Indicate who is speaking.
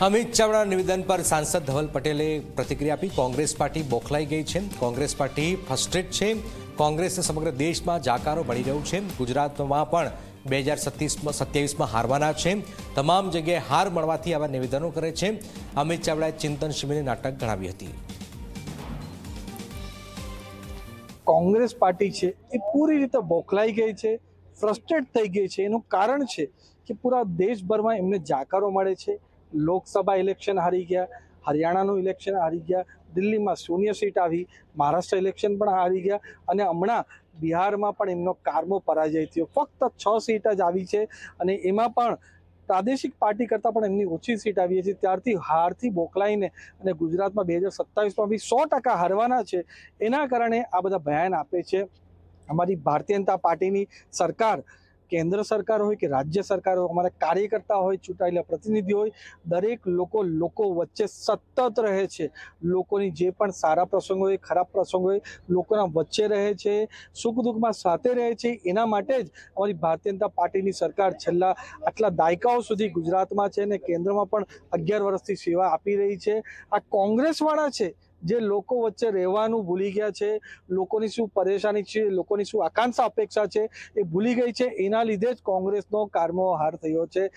Speaker 1: અમિત ચાવડા નિવેદન પર સાંસદ ધવલ પટેલે પ્રતિક્રિયા આપી. કોંગ્રેસ પાર્ટી બોખલાઈ ગઈ છે. કોંગ્રેસ પાર્ટી ફ્રસ્ટ્રેટ છે. કોંગ્રેસને સમગ્ર દેશમાં જાકારો મળી રહ્યું છે. ગુજરાતમાં પણ બે હજાર સત્તીસમાં સત્યાવીસમાં હારવાના છે. તમામ જગ્યાએ હાર મળવાથી આવા નિવેદનો કરે છે. અમિત ચાવડાએ ચિંતન શિબિરની નાટક ગણાવી હતી.
Speaker 2: કોંગ્રેસ પાર્ટી છે એ પૂરી રીતે બોખલાઈ ગઈ છે ફ્રસ્ટ્રેટ થઈ ગઈ છે. એનું કારણ છે કે પૂરા દેશભરમાં એમને જાકારો મળે છે. લોકસભા ઇલેક્શન હારી ગયા, હરિયાણાનું ઇલેક્શન હારી ગયા, દિલ્હીમાં શૂન્ય સીટ આવી, મહારાષ્ટ્ર ઇલેક્શન પણ હારી ગયા અને હમણાં બિહારમાં પણ એમનો કારમો પરાજય થયો. ફક્ત છ સીટ જ આવી છે અને એમાં પણ પ્રાદેશિક પાર્ટી કરતાં પણ એમની ઓછી સીટ આવી છે. ત્યારથી હારથી બોકલાઈને અને ગુજરાતમાં બે હજાર સત્તાવીસમાં બી સો ટકા હારવાના છે. એના કારણે આ બધા બયાન આપે છે. અમારી ભારતીય જનતા પાર્ટીની સરકાર કેન્દ્ર સરકાર હોય કે રાજ્ય સરકાર હોય, અમારા કાર્યકર્તા હોય, ચૂંટાયેલા પ્રતિનિધિ હોય, દરેક લોકો લોકો વચ્ચે સતત રહે છે. લોકોની જે પણ સારા પ્રસંગો હોય, ખરાબ પ્રસંગો હોય, લોકોના વચ્ચે રહે છે, સુખ દુઃખમાં સાથે રહે છે. એના માટે જ અમારી ભારતીય જનતા પાર્ટીની સરકાર છેલ્લા આટલા દાયકાઓ સુધી ગુજરાતમાં છે અને કેન્દ્રમાં પણ અગિયાર વર્ષથી સેવા આપી રહી છે. આ કોંગ્રેસવાળા છે જે લોકો વચ્ચે રહેવાનું ભૂલી ગયા છે, લોકોની શું પરેશાની છે, લોકોની શું આકાંક્ષા, અપેક્ષા છે, એ ભૂલી ગઈ છે. એના લીધે જ કોંગ્રેસનો કારમો હાર થયો છે.